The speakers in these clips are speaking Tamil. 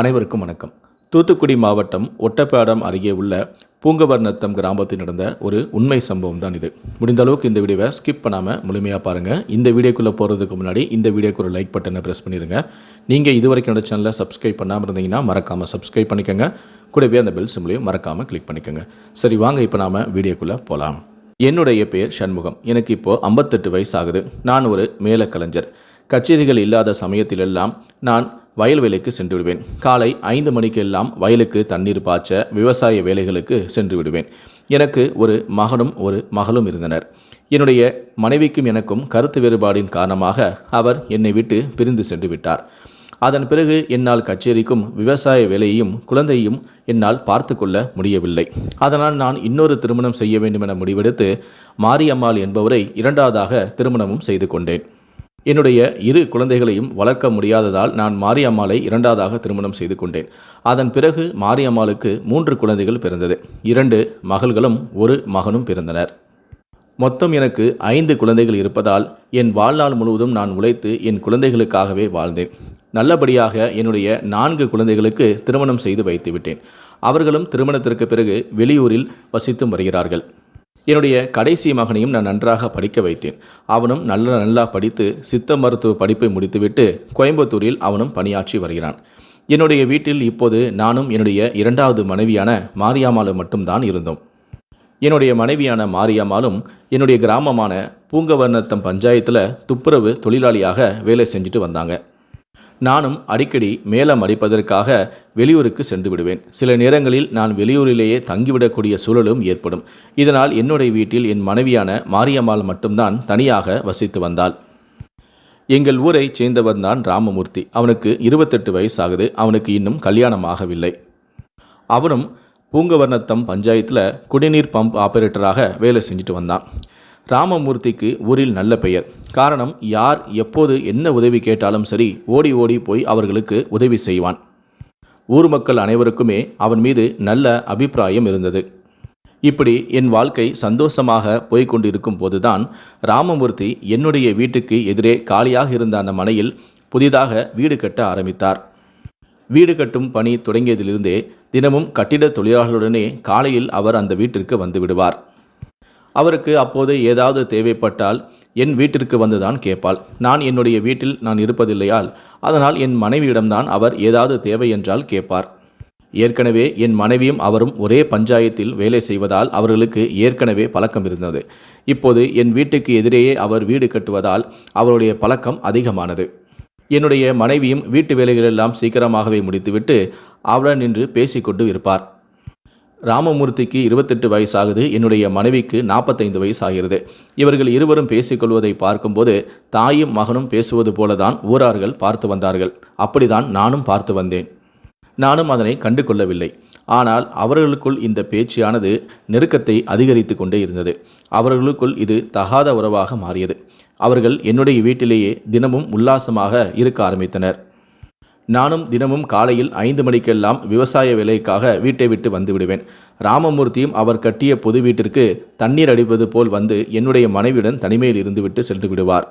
அனைவருக்கும் வணக்கம். தூத்துக்குடி மாவட்டம் ஒட்டப்பாடம் அருகே உள்ள பூங்கவர்ணத்தம் கிராமத்தில் நடந்த ஒரு உண்மை சம்பவம் தான் இது. முடிந்த அளவுக்கு இந்த வீடியோவை ஸ்கிப் பண்ணாமல் முழுமையாக பாருங்கள் இந்த வீடியோக்குள்ளே போகிறதுக்கு முன்னாடி இந்த வீடியோக்கு ஒரு லைக் பட்டனை ப்ரெஸ் பண்ணிடுங்க நீங்கள் இது வரைக்கும் என்னோட சேனலை சப்ஸ்கிரைப் பண்ணாமல் இருந்தீங்கன்னா மறக்காமல் சப்ஸ்கிரைப் பண்ணிக்கோங்க. கூடவே அந்த பெல் சிம்லையும் மறக்காமல் கிளிக் பண்ணிக்கோங்க. சரி வாங்க இப்போ நாம் வீடியோக்குள்ளே போகலாம் என்னுடைய பெயர் சண்முகம். எனக்கு இப்போது ஐம்பத்தெட்டு வயசு ஆகுது நான் ஒரு மேலக்கலைஞர். கச்சேரிகள் இல்லாத சமயத்திலெல்லாம் நான் வயல் வேலைக்கு சென்று விடுவேன் காலை ஐந்து மணிக்கெல்லாம் வயலுக்கு தண்ணீர் பாய்ச்ச விவசாய வேலைகளுக்கு சென்று விடுவேன் எனக்கு ஒரு மகனும் ஒரு மகளும் இருந்தனர். என்னுடைய மனைவிக்கும் எனக்கும் கருத்து வேறுபாடின் காரணமாக அவர் என்னை விட்டு பிரிந்து சென்று விட்டார் அதன் பிறகு என்னால் கச்சேரிக்கும் விவசாய வேலையையும் குழந்தையும் என்னால் பார்த்து கொள்ள முடியவில்லை. அதனால் நான் இன்னொரு திருமணம் செய்ய வேண்டும் என முடிவெடுத்து மாரியம்மாள் என்பவரை இரண்டாவதாக திருமணமும் செய்து கொண்டேன். என்னுடைய இரு குழந்தைகளையும் வளர்க்க முடியாததால் நான் மாரியம்மாளை இரண்டாவதாக திருமணம் செய்து கொண்டேன். அதன் பிறகு மாரியம்மாளுக்கு மூன்று குழந்தைகள் பிறந்தது. இரண்டு மகள்களும் ஒரு மகனும் பிறந்தனர். மொத்தம் எனக்கு ஐந்து குழந்தைகள் இருப்பதால் என் வாழ்நாள் முழுவதும் நான் உழைத்து என் குழந்தைகளுக்காகவே வாழ்ந்தேன். நல்லபடியாக என்னுடைய நான்கு குழந்தைகளுக்கு திருமணம் செய்து வைத்துவிட்டேன். அவர்களும் திருமணத்திற்கு பிறகு வெளியூரில் வசித்தும் வருகிறார்கள். என்னுடைய கடைசி மகனையும் நான் நன்றாக படிக்க வைத்தேன். அவனும் நல்ல நல்லா படித்து சித்த மருத்துவ படிப்பை முடித்துவிட்டு கோயம்புத்தூரில் அவனும் பணியாற்றி வருகிறான். என்னுடைய வீட்டில் இப்போது நானும் என்னுடைய இரண்டாவது மனைவியான மாரியாமாலும் மட்டும்தான் இருந்தோம். என்னுடைய மனைவியான மாரியம்மாளும் என்னுடைய கிராமமான பூங்கவர்ணத்தம் பஞ்சாயத்தில் துப்புரவு தொழிலாளியாக வேலை செஞ்சுட்டு வந்தாங்க. நானும் அடிக்கடி மேலம் அடிப்பதற்காக வெளியூருக்கு சென்று விடுவேன். சில நேரங்களில் நான் வெளியூரிலேயே தங்கிவிடக்கூடிய சூழலும் ஏற்படும். இதனால் என்னுடைய வீட்டில் என் மனைவியான மாரியம்மாள் மட்டும்தான் தனியாக வசித்து வந்தாள். எங்கள் ஊரைச் சேர்ந்தவன் தான் ராமமூர்த்தி. அவனுக்கு இருபத்தெட்டு வயசாகுது. அவனுக்கு இன்னும் கல்யாணம் ஆகவில்லை. அவனும் பூங்கவர்ணத்தம் பஞ்சாயத்தில் குடிநீர் பம்ப் ஆபரேட்டராக வேலை செஞ்சுட்டு வந்தான். ராமமூர்த்திக்கு ஊரில் நல்ல பெயர். காரணம் யார் எப்போது என்ன உதவி கேட்டாலும் சரி ஓடி ஓடி போய் அவர்களுக்கு உதவி செய்வான். ஊர் மக்கள் அனைவருக்குமே அவன் மீது நல்ல அபிப்பிராயம் இருந்தது. இப்படி என் வாழ்க்கை சந்தோஷமாக போய்கொண்டிருக்கும் போதுதான் ராமமூர்த்தி என்னுடைய வீட்டுக்கு எதிரே காலியாக இருந்த அந்த மனையில் புதிதாக வீடு கட்ட ஆரம்பித்தார். வீடு கட்டும் பணி தொடங்கியதிலிருந்தே தினமும் கட்டிட தொழிலாளர்களுடனே காலையில் அவர் அந்த வீட்டிற்கு வந்து விடுவார். அவருக்கு அப்போது ஏதாவது தேவைப்பட்டால் என் வீட்டிற்கு வந்துதான் கேட்பாள். நான் என்னுடைய வீட்டில் நான் இருப்பதில்லையால் அதனால் என் மனைவியிடம்தான் அவர் ஏதாவது தேவை என்றால் கேட்பார். ஏற்கனவே என் மனைவியும் அவரும் ஒரே பஞ்சாயத்தில் வேலை செய்வதால் அவர்களுக்கு ஏற்கனவே பழக்கம் இருந்தது. இப்போது என் வீட்டுக்கு எதிரேயே அவர் வீடு கட்டுவதால் அவருடைய பழக்கம் அதிகமானது. என்னுடைய மனைவியும் வீட்டு வேலைகளெல்லாம் சீக்கிரமாகவே முடித்துவிட்டு அவளுடன் நின்று பேசிக்கொண்டு இருப்பார். ராமமூர்த்திக்கு இருபத்தெட்டு வயசாகுது என்னுடைய மனைவிக்கு நாற்பத்தைந்து வயசு ஆகிறது இவர்கள் இருவரும் பேசிக்கொள்வதை பார்க்கும்போது தாயும் மகனும் பேசுவது போலதான் ஊரார்கள் பார்த்து வந்தார்கள். அப்படிதான் நானும் பார்த்து வந்தேன். நானும் அதனை கண்டு கொள்ளவில்லை ஆனால் அவர்களுக்குள் இந்த பேச்சானது நெருக்கத்தை அதிகரித்து கொண்டே இருந்தது. அவர்களுக்குள் இது தகாத உறவாக மாறியது. அவர்கள் என்னுடைய வீட்டிலேயே தினமும் உல்லாசமாக இருக்க ஆரம்பித்தனர். நானும் தினமும் காலையில் ஐந்து மணிக்கெல்லாம் விவசாய வேலைக்காக வீட்டை விட்டு வந்து விடுவேன். ராமமூர்த்தியும் அவர் கட்டிய பொது வீட்டிற்கு தண்ணீர் அடிப்பது போல் வந்து என்னுடைய மனைவியுடன் தனிமையில் இருந்துவிட்டு சென்று விடுவார்.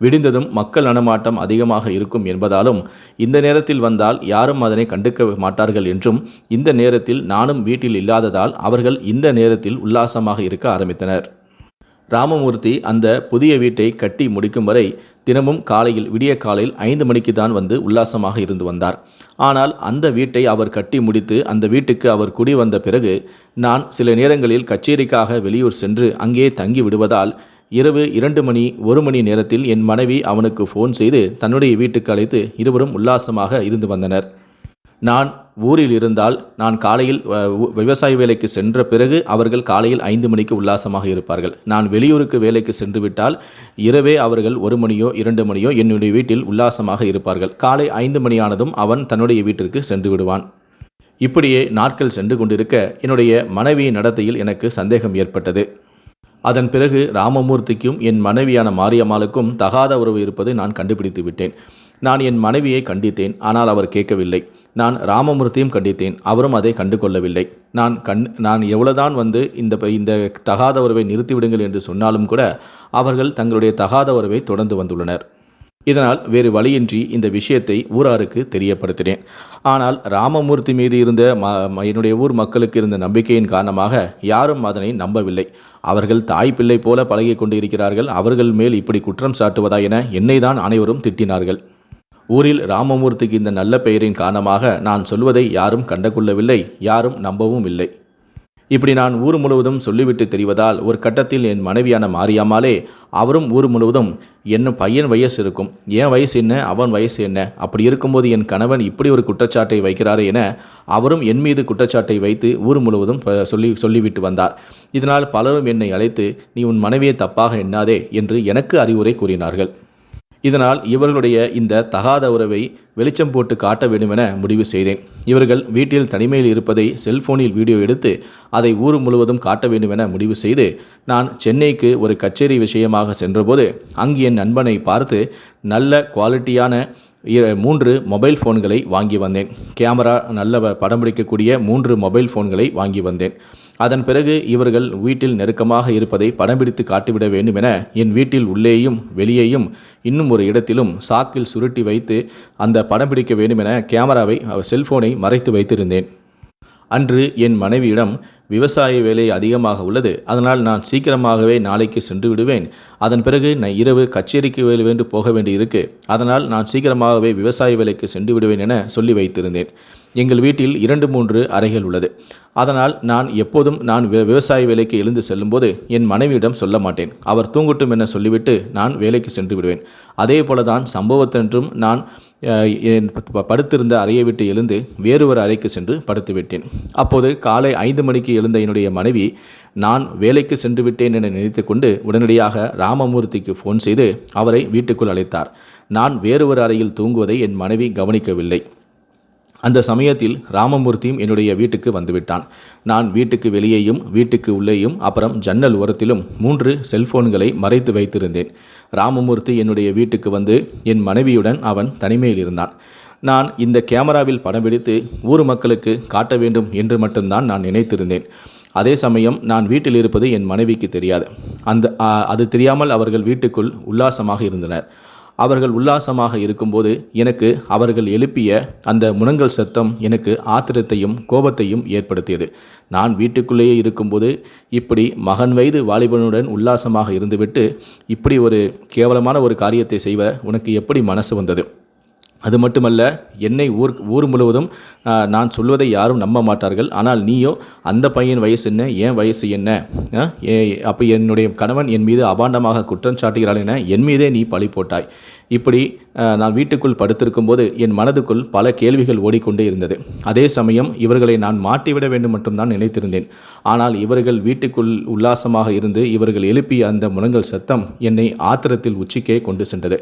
விடிந்ததும் மக்கள் நடமாட்டம் அதிகமாக இருக்கும் என்பதாலும் இந்த நேரத்தில் வந்தால் யாரும் அதனை கண்டுக்க மாட்டார்கள் என்றும் இந்த நேரத்தில் நானும் வீட்டில் இல்லாததால் அவர்கள் இந்த நேரத்தில் உல்லாசமாக இருக்க ஆரம்பித்தனர். ராமமூர்த்தி அந்த புதிய வீட்டை கட்டி முடிக்கும் வரை தினமும் காலையில் விடிய காலையில் ஐந்து மணிக்கு தான் வந்து உல்லாசமாக இருந்து வந்தார். ஆனால் அந்த வீட்டை அவர் கட்டி முடித்து அந்த வீட்டுக்கு அவர் குடி வந்த பிறகு நான் சில நேரங்களில் கச்சேரிக்காக வெளியூர் சென்று அங்கே தங்கி விடுவதால் இரவு இரண்டு மணி ஒரு மணி நேரத்தில் என் மனைவி அவனுக்கு ஃபோன் செய்து தன்னுடைய வீட்டுக்கு அழைத்து இருவரும் உல்லாசமாக இருந்து வந்தனர். நான் ஊரில் இருந்தால் நான் காலையில் விவசாய வேலைக்கு சென்ற பிறகு அவர்கள் காலையில் ஐந்து மணிக்கு உல்லாசமாக இருப்பார்கள். நான் வெளியூருக்கு வேலைக்கு சென்று விட்டால் இரவே அவர்கள் ஒரு மணியோ இரண்டு மணியோ என்னுடைய வீட்டில் உல்லாசமாக இருப்பார்கள். காலை ஐந்து மணியானதும் அவன் தன்னுடைய வீட்டிற்கு சென்று விடுவான். இப்படியே நாட்கள் சென்று கொண்டிருக்க என்னுடைய மனைவியின் நடத்தையில் எனக்கு சந்தேகம் ஏற்பட்டது. அதன் பிறகு ராமமூர்த்திக்கும் என் மனைவியான மாரியம்மாளுக்கும் தகாத உறவு இருப்பது நான் கண்டுபிடித்து விட்டேன். நான் என் மனைவியை கண்டித்தேன் ஆனால் அவர் கேட்கவில்லை. நான் ராமமூர்த்தியும் கண்டித்தேன் அவரும் அதை கண்டு கொள்ளவில்லை நான் கண் நான் எவ்வளவுதான் வந்து இந்த இந்த தகாத உறவை நிறுத்திவிடுங்கள் என்று சொன்னாலும் கூட அவர்கள் தங்களுடைய தகாத உறவை தொடர்ந்து வந்துள்ளனர். இதனால் வேறு வழியின்றி இந்த விஷயத்தை ஊராருக்கு தெரியப்படுத்தினேன். ஆனால் ராமமூர்த்தி மீது இருந்த ம ம- என்னுடைய ஊர் மக்களுக்கு இருந்த நம்பிக்கையின் காரணமாக யாரும் அதனை நம்பவில்லை. அவர்கள் தாய் பிள்ளை போல பழகி கொண்டு இருக்கிறார்கள் அவர்கள் மேல் இப்படி குற்றம் சாட்டுவதா என என்னை தான் அனைவரும் திட்டினார்கள். ஊரில் ராமமூர்த்திக்கு இந்த நல்ல பெயரின் காரணமாக நான் சொல்வதை யாரும் கண்டுகொள்ளவில்லை யாரும் நம்பவும் இல்லை. இப்படி நான் ஊர் முழுவதும் சொல்லிவிட்டு தெரிவதால் ஒரு கட்டத்தில் என் மனைவியான மாரியாமாலே அவரும் ஊர் முழுவதும் என்ன பையன் வயசு இருக்கும். என் வயசு என்ன அவன் வயசு என்ன? அப்படி இருக்கும்போது என் கணவன் இப்படி ஒரு குற்றச்சாட்டை வைக்கிறாரே என அவரும் என் மீது குற்றச்சாட்டை வைத்து ஊர் முழுவதும் சொல்லி சொல்லிவிட்டு வந்தார். இதனால் பலரும் என்னை அழைத்து நீ உன் மனைவியை தப்பாக எண்ணாதே என்று எனக்கு அறிவுரை கூறினார்கள். இதனால் இவர்களுடைய இந்த தகாத உறவை வெளிச்சம் போட்டு காட்ட வேண்டுமென முடிவு செய்தேன். இவர்கள் வீட்டில் தனிமையில் இருப்பதை செல்போனில் வீடியோ எடுத்து அதை ஊர் முழுவதும் காட்ட வேண்டுமென முடிவு செய்து நான் சென்னைக்கு ஒரு கச்சேரி விஷயமாக சென்றபோது அங்கு என் நண்பனை பார்த்து நல்ல குவாலிட்டியான மூன்று மொபைல் ஃபோன்களை வாங்கி வந்தேன். கேமரா நல்ல வ- படம் பிடிக்கக்கூடிய மூன்று மொபைல் ஃபோன்களை வாங்கி வந்தேன். அதன் பிறகு இவர்கள் வீட்டில் நெருக்கமாக இருப்பதை படம் பிடித்து காட்டிவிட வேண்டும் என என் வீட்டில் உள்ளேயும் வெளியேயும் இன்னும் ஒரு இடத்திலும் சாக்கில் சுருட்டி வைத்து அந்த படம் பிடிக்க வேண்டும் என கேமராவை அஹ், செல்போனை மறைத்து வைத்திருந்தேன். அன்று என் மனைவியிடம் விவசாய வேலை அதிகமாக உள்ளது அதனால் நான் சீக்கிரமாகவே நாளைக்கு சென்று விடுவேன். அதன் பிறகு நான் இரவு கச்சேரிக்கு வேலை வேண்டு போக வேண்டியிருக்கு அதனால் நான் சீக்கிரமாகவே விவசாய வேலைக்கு சென்று விடுவேன் என சொல்லி வைத்திருந்தேன். எங்கள் வீட்டில் இரண்டு மூன்று அறைகள் உள்ளது. அதனால் நான் எப்போதும் நான் விவசாய வேலைக்கு எழுந்து செல்லும்போது என் மனைவியிடம் சொல்ல மாட்டேன். அவர் தூங்கட்டும் என சொல்லிவிட்டு நான் வேலைக்கு சென்று விடுவேன். அதே போல தான் சம்பவத்தன்றும் நான் என் படுத்திருந்த அறையை விட்டு எழுந்து வேறு ஒரு அறைக்கு சென்று படுத்து விட்டேன். அப்போது காலை ஐந்து மணிக்கு எழுந்த என்னுடைய மனைவி நான் வேலைக்கு சென்று விட்டேன் என நினைத்து கொண்டு உடனடியாக ராமமூர்த்திக்கு ஃபோன் செய்து அவரை வீட்டுக்குள் அழைத்தார். நான் வேறு ஒரு அறையில் தூங்குவதை என் மனைவி கவனிக்கவில்லை. அந்த சமயத்தில் ராமமூர்த்தியும் என்னுடைய வீட்டுக்கு வந்துவிட்டான். நான் வீட்டுக்கு வெளியேயும் வீட்டுக்கு உள்ளேயும் அப்புறம் ஜன்னல் ஓரத்திலும் மூன்று செல்போன்களை மறைத்து வைத்திருந்தேன். ராமமூர்த்தி என்னுடைய வீட்டுக்கு வந்து என் மனைவியுடன் அவன் தனிமையில் இருந்தான். நான் இந்த கேமராவில் படம் பிடித்து ஊர் மக்களுக்கு காட்ட வேண்டும் என்று மட்டும்தான் நான் நினைத்திருந்தேன். அதே சமயம் நான் வீட்டில் இருப்பது என் மனைவிக்கு தெரியாது. அந்த அது தெரியாமல் அவர்கள் வீட்டுக்குள் உல்லாசமாக இருந்தனர். அவர்கள் உல்லாசமாக இருக்கும்போது எனக்கு அவர்கள் எழுப்பிய அந்த முனங்கல் சத்தம் எனக்கு ஆத்திரத்தையும் கோபத்தையும் ஏற்படுத்தியது. நான் வீட்டுக்குள்ளேயே இருக்கும்போது இப்படி மகன் வயது வாலிபனுடன் உல்லாசமாக இருந்துவிட்டு இப்படி ஒரு கேவலமான ஒரு காரியத்தை செய்வ உனக்கு எப்படி மனசு வந்தது? அது மட்டுமல்ல என்னை ஊர் ஊர் முழுவதும் நான் சொல்வதை யாரும் நம்ப மாட்டார்கள். ஆனால் நீயோ அந்த பையன் வயசு என்ன என் வயசு என்ன? ஏ அப்போ என்னுடைய கணவன் என் மீது அபாண்டமாக குற்றம் சாட்டுகிறாள் என என் மீதே நீ பழி போட்டாய். இப்படி நான் வீட்டுக்குள் படுத்திருக்கும் போது என் மனதுக்குள் பல கேள்விகள் ஓடிக்கொண்டே இருந்தது. அதே சமயம் இவர்களை நான் மாட்டிவிட வேண்டும் மட்டும்தான் நினைத்திருந்தேன். ஆனால் இவர்கள் வீட்டுக்குள் உல்லாசமாக இருந்து இவர்கள் எழுப்பிய அந்த முழங்கல் சத்தம் என்னை ஆத்திரத்தில் உச்சிக்கே கொண்டு சென்றது.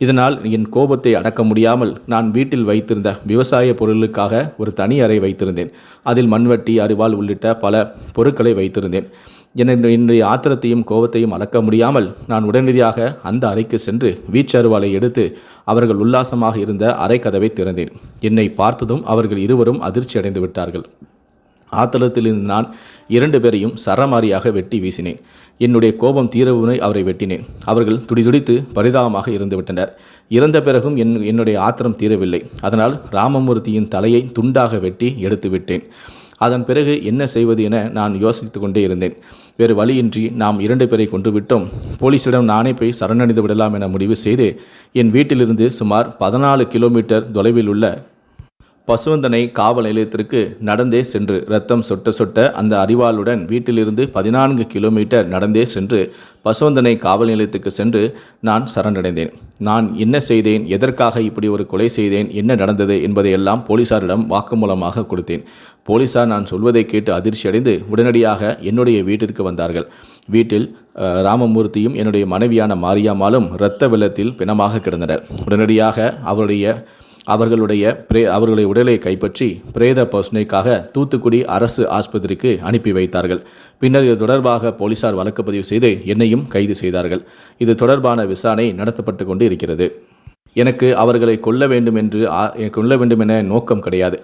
இதனால் என் கோபத்தை அடக்க முடியாமல் நான் வீட்டில் வைத்திருந்த விவசாய பொருளுக்காக ஒரு தனி அறை வைத்திருந்தேன். அதில் மண்வெட்டி அரிவாள் உள்ளிட்ட பல பொருட்களை வைத்திருந்தேன். என்னுடைய என்னுடைய ஆத்திரத்தையும் கோபத்தையும் அடக்க முடியாமல் நான் உடனடியாக அந்த அறைக்கு சென்று வீச்சருவாலை எடுத்து அவர்கள் உல்லாசமாக இருந்த அறை கதவை திறந்தேன். என்னை பார்த்ததும் அவர்கள் இருவரும் அதிர்ச்சி அடைந்து விட்டார்கள். ஆத்தலத்திலிருந்து நான் இரண்டு பேரையும் சரமாரியாக வெட்டி வீசினேன். என்னுடைய கோபம் தீரவுனை அவரை வெட்டினேன். அவர்கள் துடிதுடித்து பரிதாபமாக இருந்துவிட்டனர். இறந்த பிறகும் என் என்னுடைய ஆத்திரம் தீரவில்லை. அதனால் ராமமூர்த்தியின் தலையை துண்டாக வெட்டி எடுத்துவிட்டேன் அதன் பிறகு என்ன செய்வது என நான் யோசித்து கொண்டே இருந்தேன். வேறு வழியின்றி நாம் இரண்டு பேரை கொன்றுவிட்டோம் போலீஸிடம் போலீசிடம் நானே போய் சரணடைந்து விடலாம் என முடிவு செய்து என் வீட்டிலிருந்து சுமார் பதினாலு கிலோமீட்டர் தொலைவில் உள்ள பசுவந்தனை காவல் நிலையத்திற்கு நடந்தே சென்று ரத்தம் சொட்ட சொட்ட அந்த அறிவாளுடன் வீட்டிலிருந்து பதினான்கு கிலோமீட்டர் நடந்தே சென்று பசுவந்தனை காவல் நிலையத்துக்கு சென்று நான் சரணடைந்தேன். நான் என்ன செய்தேன்? எதற்காக இப்படி ஒரு கொலை செய்தேன்? என்ன நடந்தது? என்பதையெல்லாம் போலீசாரிடம் வாக்குமூலமாக கொடுத்தேன். போலீசார் நான் சொல்வதை கேட்டு அதிர்ச்சியடைந்து உடனடியாக என்னுடைய வீட்டிற்கு வந்தார்கள். வீட்டில் ராமமூர்த்தியும் என்னுடைய மனைவியான மாரியாமாலும் இரத்த வெள்ளத்தில் பிணமாக கிடந்தனர். உடனடியாக அவருடைய அவர்களுடைய பிரே அவர்களுடைய உடலை கைப்பற்றி பிரேத பசுனைக்காக தூத்துக்குடி அரசு ஆஸ்பத்திரிக்கு அனுப்பி வைத்தார்கள். பின்னர் இது தொடர்பாக போலீசார் வழக்கு பதிவு செய்து என்னையும் கைது செய்தார்கள். இது தொடர்பான விசாரணை நடத்தப்பட்டு கொண்டு இருக்கிறது. எனக்கு அவர்களை கொல்ல வேண்டும் என்று கொல்ல வேண்டும் என நோக்கம் கிடையாது.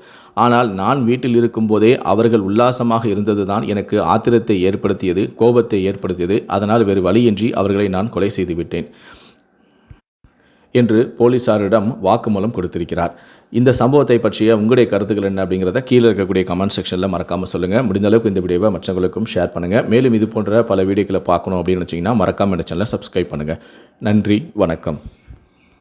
ஆனால் நான் வீட்டில் இருக்கும்போதே அவர்கள் உல்லாசமாக இருந்ததுதான் எனக்கு ஆத்திரத்தை ஏற்படுத்தியது கோபத்தை ஏற்படுத்தியது. அதனால் வேறு வழியின்றி அவர்களை நான் கொலை செய்து விட்டேன். என்று போலீசாரிடம் வாக்குமூலம் கொடுத்திருக்கிறார். இந்த சம்பவத்தை பற்றிய உங்களுடைய கருத்துக்கள் என்ன அப்படிங்கிறத கீழே இருக்கக்கூடிய கமெண்ட் செக்ஷனில் மறக்காமல் சொல்லுங்கள் முடிந்த அளவுக்கு இந்த வீடியோவை மற்றவங்களுக்கும் ஷேர் பண்ணுங்கள் மேலும் இது போன்ற பல வீடியோக்களை பார்க்கணும் அப்படின்னு வச்சிங்கன்னா மறக்காமல் இந்த சேனலை சப்ஸ்கிரைப் பண்ணுங்கள் நன்றி வணக்கம்.